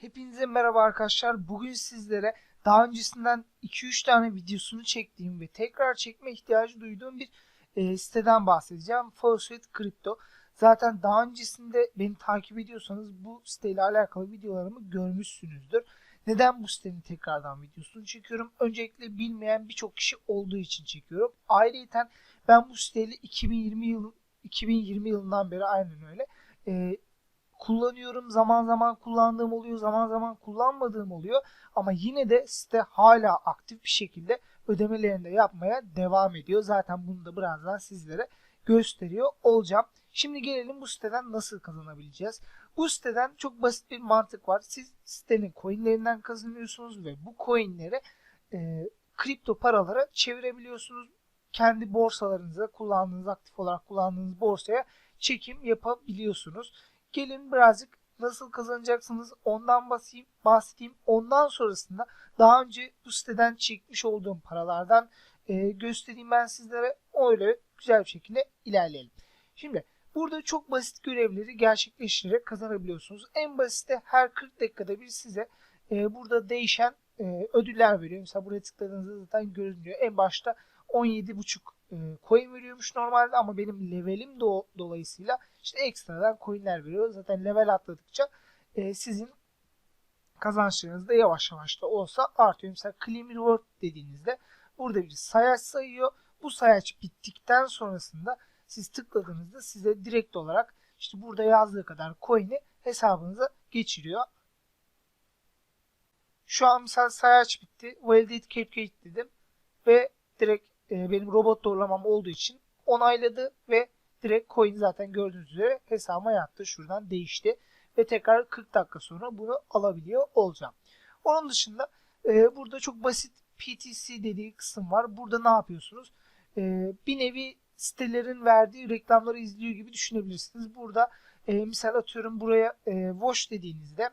Hepinize merhaba arkadaşlar. Bugün sizlere daha öncesinden 2-3 tane videosunu çektiğim ve tekrar çekme ihtiyacı duyduğum bir e, siteden bahsedeceğim. Faucet Crypto. Zaten daha öncesinde beni takip ediyorsanız bu siteyle alakalı videolarımı görmüşsünüzdür. Neden bu sitenin tekrardan videosunu çekiyorum? Öncelikle bilmeyen birçok kişi olduğu için çekiyorum. Ayrıca ben bu siteyle 2020 yılı 2020 yılından beri aynen öyle e, kullanıyorum. Zaman zaman kullandığım oluyor, zaman zaman kullanmadığım oluyor. Ama yine de site hala aktif bir şekilde ödemelerini de yapmaya devam ediyor. Zaten bunu da birazdan sizlere gösteriyor olacağım. Şimdi gelelim bu siteden nasıl kazanabileceğiz. Bu siteden çok basit bir mantık var. Siz sitenin coinlerinden kazanıyorsunuz ve bu coinleri e, kripto paralara çevirebiliyorsunuz. Kendi borsalarınıza kullandığınız, aktif olarak kullandığınız borsaya çekim yapabiliyorsunuz. Gelin birazcık nasıl kazanacaksınız ondan bahsedeyim, bahsedeyim. Ondan sonrasında daha önce bu siteden çekmiş olduğum paralardan e, göstereyim ben sizlere. Öyle güzel bir şekilde ilerleyelim. Şimdi burada çok basit görevleri gerçekleştirerek kazanabiliyorsunuz. En basiti her 40 dakikada bir size e, burada değişen e, ödüller veriyor. Mesela buraya tıkladığınızda zaten görünüyor. En başta 17,5 e, coin veriyormuş normalde ama benim levelim do dolayısıyla işte ekstradan coinler veriyor. Zaten level atladıkça e, sizin kazançlarınız da yavaş yavaş da olsa artıyor. Mesela claim reward dediğinizde burada bir sayaç sayıyor. Bu sayaç bittikten sonrasında siz tıkladığınızda size direkt olarak işte burada yazdığı kadar coin'i hesabınıza geçiriyor. Şu an mesela sayaç bitti. Validate Capcade dedim ve direkt e, benim robot doğrulamam olduğu için onayladı ve direkt coin zaten gördüğünüz üzere hesabıma yattı. Şuradan değişti. Ve tekrar 40 dakika sonra bunu alabiliyor olacağım. Onun dışında e, burada çok basit PTC dediği kısım var. Burada ne yapıyorsunuz? E, bir nevi sitelerin verdiği reklamları izliyor gibi düşünebilirsiniz. Burada e, misal atıyorum buraya e, watch dediğinizde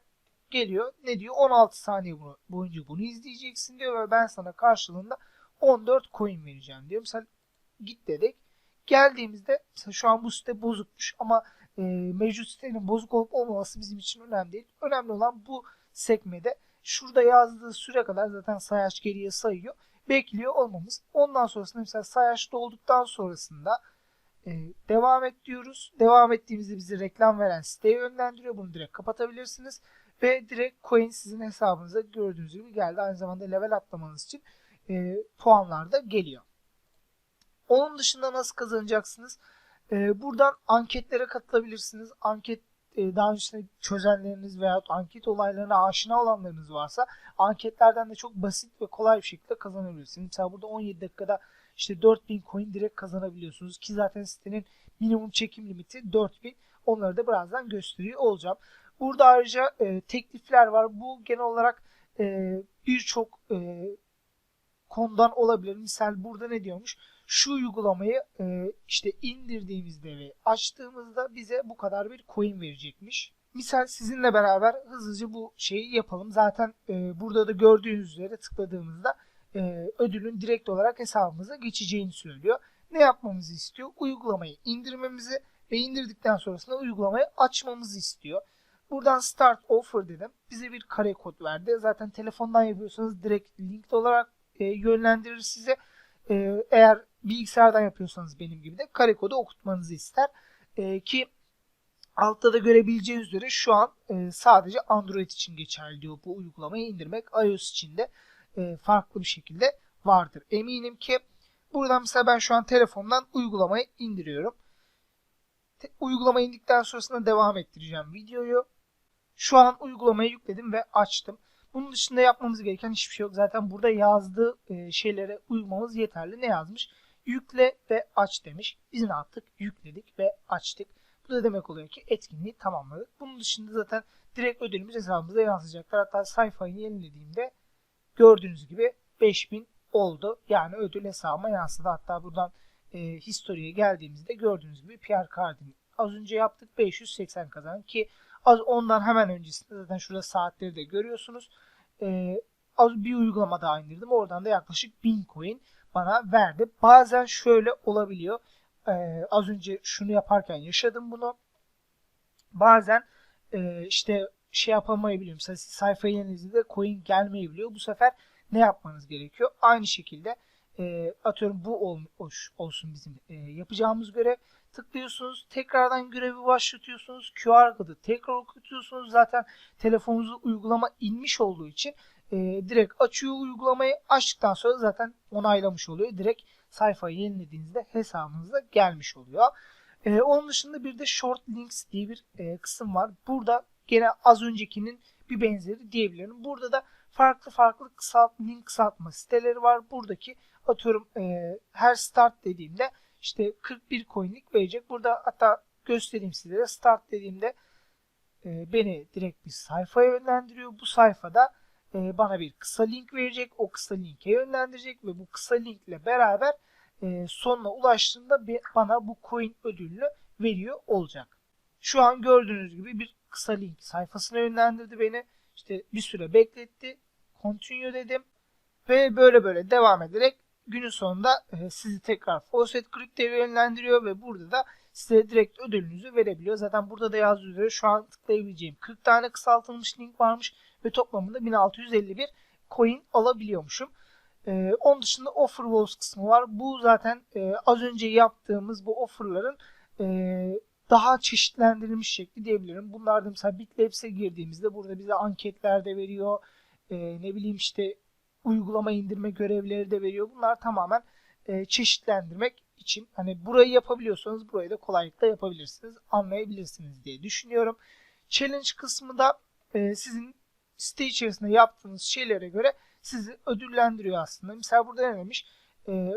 geliyor. Ne diyor? 16 saniye boyunca bunu izleyeceksin diyor ve ben sana karşılığında 14 coin vereceğim diyor. Mesela git dedik. Geldiğimizde şu an bu site bozukmuş ama e, mevcut sitenin bozuk olup olmaması bizim için önemli değil. Önemli olan bu sekmede şurada yazdığı süre kadar zaten sayaç geriye sayıyor. Bekliyor olmamız. Ondan sonrasında mesela sayaç dolduktan sonrasında e, devam et diyoruz. Devam ettiğimizde bizi reklam veren siteye yönlendiriyor. Bunu direkt kapatabilirsiniz. Ve direkt coin sizin hesabınıza gördüğünüz gibi geldi. Aynı zamanda level atlamanız için e, puanlar geliyor. Onun dışında nasıl kazanacaksınız? E, buradan anketlere katılabilirsiniz. Anket e, daha öncesinde çözenleriniz veya anket olaylarına aşina olanlarınız varsa anketlerden de çok basit ve kolay bir şekilde kazanabilirsiniz. Mesela burada 17 dakikada işte 4000 coin direkt kazanabiliyorsunuz ki zaten sitenin minimum çekim limiti 4000. Onları da birazdan gösteriyor olacağım. Burada ayrıca e, teklifler var. Bu genel olarak e, birçok e, konudan olabilir. Misal burada ne diyormuş? Şu uygulamayı e, işte indirdiğimizde ve açtığımızda bize bu kadar bir coin verecekmiş. Misal sizinle beraber hızlıca bu şeyi yapalım. Zaten e, burada da gördüğünüz üzere tıkladığımızda e, ödülün direkt olarak hesabımıza geçeceğini söylüyor. Ne yapmamızı istiyor? Uygulamayı indirmemizi ve indirdikten sonrasında uygulamayı açmamızı istiyor. Buradan start offer dedim. Bize bir kare kod verdi. Zaten telefondan yapıyorsanız direkt linked olarak e, yönlendirir size. E, eğer bilgisayardan yapıyorsanız benim gibi de kare kodu okutmanızı ister. E, ki altta da görebileceğiniz üzere şu an e, sadece Android için geçerli diyor bu uygulamayı indirmek. iOS için de farklı bir şekilde vardır. Eminim ki buradan mesela ben şu an telefondan uygulamayı indiriyorum. Te, uygulama indikten sonrasında devam ettireceğim videoyu. Şu an uygulamayı yükledim ve açtım. Bunun dışında yapmamız gereken hiçbir şey yok. Zaten burada yazdığı e, şeylere uymamız yeterli. Ne yazmış? Yükle ve aç demiş. Biz ne yaptık? Yükledik ve açtık. Bu da demek oluyor ki etkinliği tamamladık. Bunun dışında zaten direkt ödülümüz hesabımıza yansıyacaklar. Hatta sayfayı yenilediğimde gördüğünüz gibi 5000 oldu. Yani ödül hesabıma yansıdı. Hatta buradan e, historiye geldiğimizde gördüğünüz gibi Pierre Cardin az önce yaptık 580 kazan ki Az ondan hemen öncesinde zaten şurada saatleri de görüyorsunuz. Ee, az bir uygulama daha indirdim. Oradan da yaklaşık 1000 coin bana verdi. Bazen şöyle olabiliyor. Ee, az önce şunu yaparken yaşadım bunu. Bazen e, işte şey yapamayabiliyor. Mesela siz sayfayı yenilediğinizde coin gelmeyebiliyor. Bu sefer ne yapmanız gerekiyor? Aynı şekilde e, atıyorum bu ol- olsun bizim e, yapacağımız görev. Tıklıyorsunuz. Tekrardan görevi başlatıyorsunuz. QR kodu tekrar okutuyorsunuz. Zaten telefonunuza uygulama inmiş olduğu için e, direkt açıyor uygulamayı. Açtıktan sonra zaten onaylamış oluyor. Direkt sayfayı yenilediğinizde hesabınıza gelmiş oluyor. E, onun dışında bir de short links diye bir e, kısım var. Burada gene az öncekinin bir benzeri diyebilirim. Burada da farklı farklı kısalt, link kısaltma siteleri var. Buradaki atıyorum e, her start dediğimde işte 41 coin'lik verecek. Burada hatta göstereyim sizlere. Start dediğimde e, beni direkt bir sayfaya yönlendiriyor. Bu sayfada e, bana bir kısa link verecek. O kısa linke yönlendirecek ve bu kısa linkle beraber e, sonuna ulaştığında bir, bana bu coin ödülünü veriyor olacak. Şu an gördüğünüz gibi bir kısa link sayfasına yönlendirdi beni. İşte bir süre bekletti. Continue dedim. Ve böyle böyle devam ederek günün sonunda e, sizi tekrar Faucet Crypto'ya yönlendiriyor ve burada da size direkt ödülünüzü verebiliyor. Zaten burada da yazdığı üzere şu an tıklayabileceğim 40 tane kısaltılmış link varmış ve toplamında 1651 coin alabiliyormuşum. Ee, onun dışında offer walls kısmı var. Bu zaten e, az önce yaptığımız bu offerların e, daha çeşitlendirilmiş şekli diyebilirim. Bunlar da mesela Bitlabs'e girdiğimizde burada bize anketler de veriyor. E, ne bileyim işte uygulama indirme görevleri de veriyor. Bunlar tamamen e, çeşitlendirmek için hani burayı yapabiliyorsanız burayı da kolaylıkla yapabilirsiniz, anlayabilirsiniz diye düşünüyorum. Challenge kısmı da e, sizin site içerisinde yaptığınız şeylere göre sizi ödüllendiriyor aslında. Mesela burada ne demiş? E,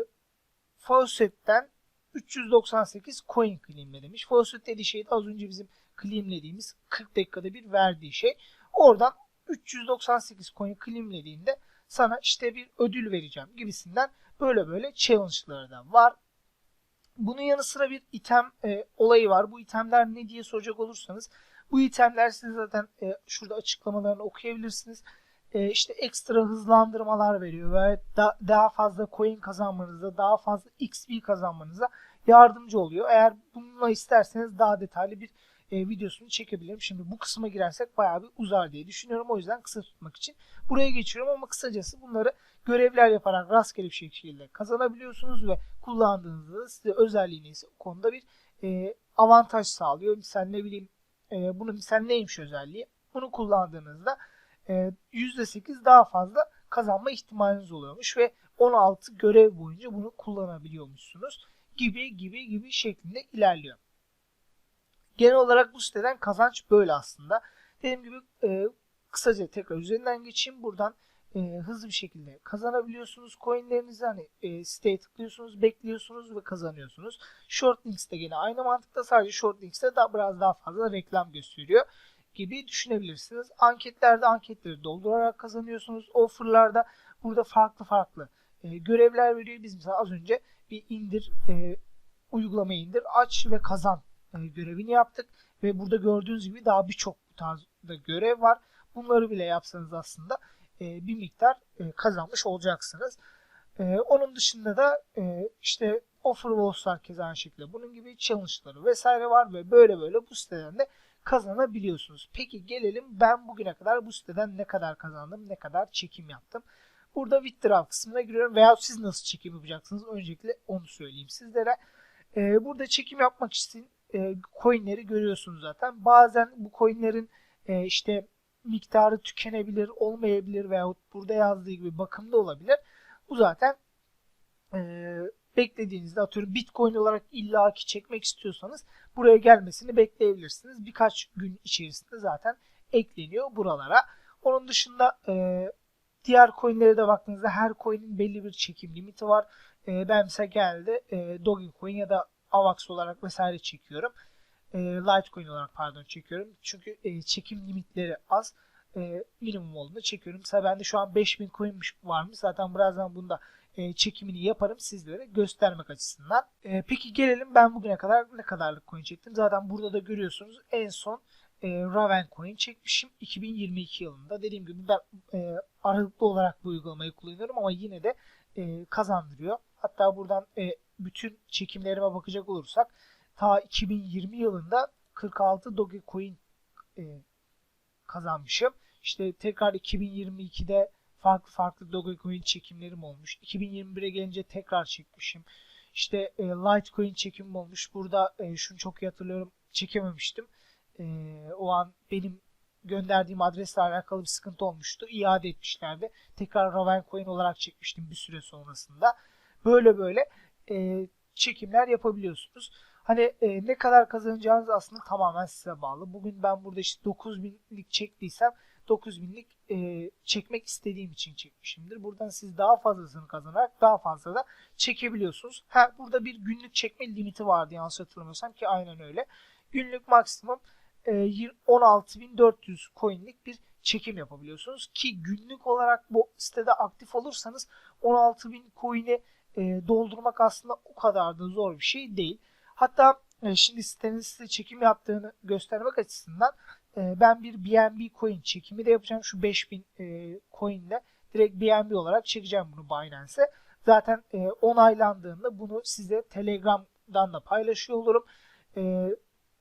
Faucet'ten 398 coin claimle demiş. Faucet dediği şey de az önce bizim claimlediğimiz 40 dakikada bir verdiği şey. Oradan 398 coin claimlediğinde sana işte bir ödül vereceğim gibisinden böyle böyle challenge'ları da var. Bunun yanı sıra bir item e, olayı var. Bu itemler ne diye soracak olursanız bu itemler siz zaten e, şurada açıklamalarını okuyabilirsiniz. E, işte ekstra hızlandırmalar veriyor ve da, daha fazla coin kazanmanıza, daha fazla XP kazanmanıza yardımcı oluyor. Eğer bununla isterseniz daha detaylı bir e, videosunu çekebilirim. Şimdi bu kısma girersek bayağı bir uzar diye düşünüyorum. O yüzden kısa tutmak için buraya geçiyorum ama kısacası bunları görevler yaparak rastgele bir şekilde kazanabiliyorsunuz ve kullandığınızda size özelliği neyse o konuda bir e, avantaj sağlıyor. Misal ne bileyim e, bunun misal neymiş özelliği? Bunu kullandığınızda e, %8 daha fazla kazanma ihtimaliniz oluyormuş ve 16 görev boyunca bunu kullanabiliyormuşsunuz gibi gibi gibi şeklinde ilerliyor. Genel olarak bu siteden kazanç böyle aslında. Dediğim gibi e, kısaca tekrar üzerinden geçeyim. Buradan e, hızlı bir şekilde kazanabiliyorsunuz coinlerinizi. Hani e, siteye tıklıyorsunuz, bekliyorsunuz ve kazanıyorsunuz. Short Links de gene aynı mantıkta sadece Short Links'te daha biraz daha fazla reklam gösteriyor gibi düşünebilirsiniz. Anketlerde anketleri doldurarak kazanıyorsunuz. Offer'larda burada farklı farklı e, görevler veriyor. Biz mesela az önce bir indir e, uygulamayı indir, aç ve kazan görevini yaptık ve burada gördüğünüz gibi daha birçok tarzda görev var. Bunları bile yapsanız aslında e, bir miktar e, kazanmış olacaksınız. E, onun dışında da e, işte offer walls'lar keza aynı şekilde bunun gibi challenge'ları vesaire var ve böyle böyle bu siteden de kazanabiliyorsunuz. Peki gelelim ben bugüne kadar bu siteden ne kadar kazandım, ne kadar çekim yaptım. Burada withdraw kısmına giriyorum veya siz nasıl çekim yapacaksınız öncelikle onu söyleyeyim sizlere. Burada çekim yapmak için e, coinleri görüyorsunuz zaten. Bazen bu coinlerin e, işte miktarı tükenebilir, olmayabilir veyahut burada yazdığı gibi bakımda olabilir. Bu zaten e, beklediğinizde atıyorum Bitcoin olarak illaki çekmek istiyorsanız buraya gelmesini bekleyebilirsiniz. Birkaç gün içerisinde zaten ekleniyor buralara. Onun dışında e, diğer coinlere de baktığınızda her coin'in belli bir çekim limiti var. E, ben mesela geldi e, Dogecoin ya da AVAX olarak vesaire çekiyorum. E, Litecoin olarak pardon çekiyorum. Çünkü e, çekim limitleri az. E, minimum olduğunda çekiyorum. Mesela bende şu an 5000 coin varmış. Zaten birazdan bunda e, çekimini yaparım sizlere göstermek açısından. E, peki gelelim ben bugüne kadar ne kadarlık coin çektim. Zaten burada da görüyorsunuz en son e, Raven coin çekmişim 2022 yılında. Dediğim gibi ben e, aralıklı olarak bu uygulamayı kullanıyorum ama yine de e, kazandırıyor. Hatta buradan e, bütün çekimlerime bakacak olursak ta 2020 yılında 46 Dogecoin e, kazanmışım. İşte tekrar 2022'de farklı farklı Dogecoin çekimlerim olmuş. 2021'e gelince tekrar çekmişim. İşte e, Litecoin çekimim olmuş. Burada e, şunu çok iyi hatırlıyorum. Çekememiştim. E, o an benim gönderdiğim adresle alakalı bir sıkıntı olmuştu. İade etmişlerdi. Tekrar Ravencoin olarak çekmiştim bir süre sonrasında. Böyle böyle e, çekimler yapabiliyorsunuz. Hani e, ne kadar kazanacağınız aslında tamamen size bağlı. Bugün ben burada işte 9000'lik çektiysem 9000'lik e, çekmek istediğim için çekmişimdir. Buradan siz daha fazlasını kazanarak daha fazla da çekebiliyorsunuz. Ha, burada bir günlük çekme limiti vardı yanlış hatırlamıyorsam ki aynen öyle. Günlük maksimum e, 16.400 coin'lik bir çekim yapabiliyorsunuz. Ki günlük olarak bu sitede aktif olursanız 16.000 coin'i e, doldurmak aslında o kadar da zor bir şey değil. Hatta e, şimdi sitenin size çekim yaptığını göstermek açısından e, ben bir BNB coin çekimi de yapacağım. Şu 5000 e, coin ile direkt BNB olarak çekeceğim bunu Binance'e. Zaten e, onaylandığında bunu size Telegram'dan da paylaşıyor olurum. E,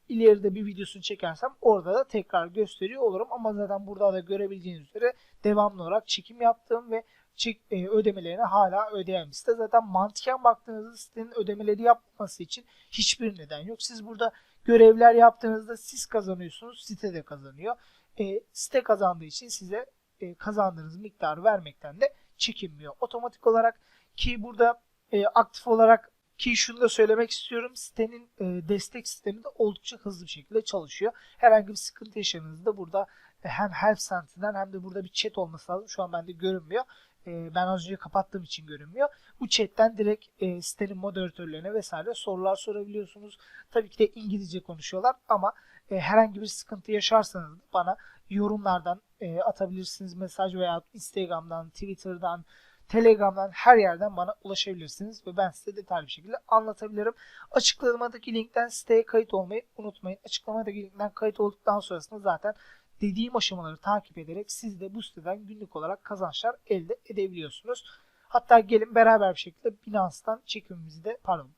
ileride bir videosunu çekersem orada da tekrar gösteriyor olurum. Ama zaten burada da görebileceğiniz üzere devamlı olarak çekim yaptığım ve çek, e, ödemelerini hala ödeyen site. Zaten mantıken baktığınızda sitenin ödemeleri yapması için hiçbir neden yok. Siz burada görevler yaptığınızda siz kazanıyorsunuz, site de kazanıyor. E, site kazandığı için size e, kazandığınız miktarı vermekten de çekinmiyor. Otomatik olarak ki burada e, aktif olarak ki şunu da söylemek istiyorum. Sitenin e, destek sistemi de oldukça hızlı bir şekilde çalışıyor. Herhangi bir sıkıntı yaşadığınızda burada hem Help Center'dan hem de burada bir chat olması lazım. Şu an bende görünmüyor. E, ben az önce kapattığım için görünmüyor. Bu chatten direkt e, sitenin moderatörlerine vesaire sorular sorabiliyorsunuz. Tabii ki de İngilizce konuşuyorlar ama e, herhangi bir sıkıntı yaşarsanız bana yorumlardan e, atabilirsiniz mesaj veya Instagram'dan, Twitter'dan, Telegram'dan her yerden bana ulaşabilirsiniz ve ben size detaylı bir şekilde anlatabilirim. Açıklamadaki linkten siteye kayıt olmayı unutmayın. Açıklamadaki linkten kayıt olduktan sonrasında zaten dediğim aşamaları takip ederek siz de bu siteden günlük olarak kazançlar elde edebiliyorsunuz. Hatta gelin beraber bir şekilde Binance'dan çekimimizi de pardon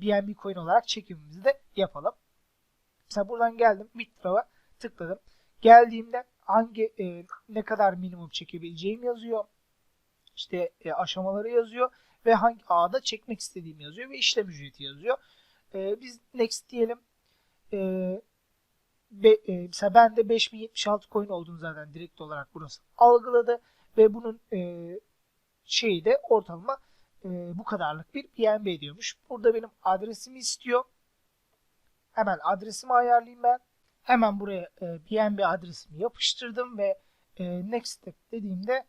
BNB coin olarak çekimimizi de yapalım. Mesela buradan geldim Withdraw'a tıkladım. Geldiğimde hangi e, ne kadar minimum çekebileceğim yazıyor. İşte e, aşamaları yazıyor ve hangi ağda çekmek istediğim yazıyor ve işlem ücreti yazıyor. E, biz next diyelim. E, be, e, mesela ben de 5076 coin olduğunu zaten direkt olarak burası algıladı ve bunun e, şeyi de ortalama e, bu kadarlık bir BNB ediyormuş. Burada benim adresimi istiyor. Hemen adresimi ayarlayayım ben. Hemen buraya e, BNB adresimi yapıştırdım ve e, next step dediğimde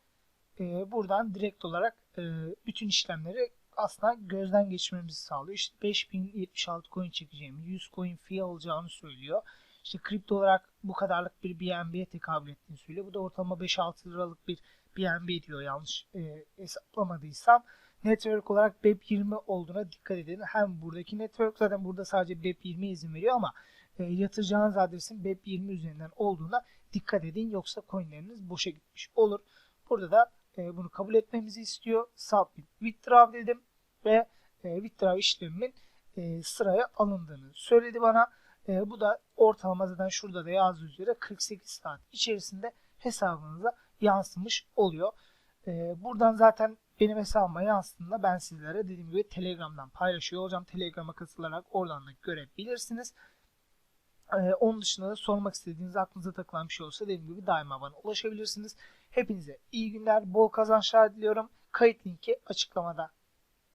e, buradan direkt olarak e, bütün işlemleri aslında gözden geçirmemizi sağlıyor. İşte 5076 coin çekeceğimi, 100 coin fee alacağını söylüyor. İşte kripto olarak bu kadarlık bir BNB'ye tekabül ettiğini söylüyor. Bu da ortalama 5-6 liralık bir BNB diyor yanlış e, hesaplamadıysam. Network olarak BEP20 olduğuna dikkat edin. Hem buradaki network zaten burada sadece BEP20 izin veriyor ama e, yatıracağınız adresin BEP20 üzerinden olduğuna dikkat edin. Yoksa coinleriniz boşa gitmiş olur. Burada da e, bunu kabul etmemizi istiyor. Submit withdraw dedim ve e, withdraw işlemimin e, sıraya alındığını söyledi bana. E, bu da ortalama zaten şurada da yazdığı üzere 48 saat içerisinde hesabınıza yansımış oluyor. E, buradan zaten benim hesabıma yansıdığında ben sizlere dediğim gibi Telegram'dan paylaşıyor olacağım. Telegram'a katılarak oradan da görebilirsiniz. Ee, onun dışında da sormak istediğiniz aklınıza takılan bir şey olsa dediğim gibi daima bana ulaşabilirsiniz. Hepinize iyi günler, bol kazançlar diliyorum. Kayıt linki açıklamada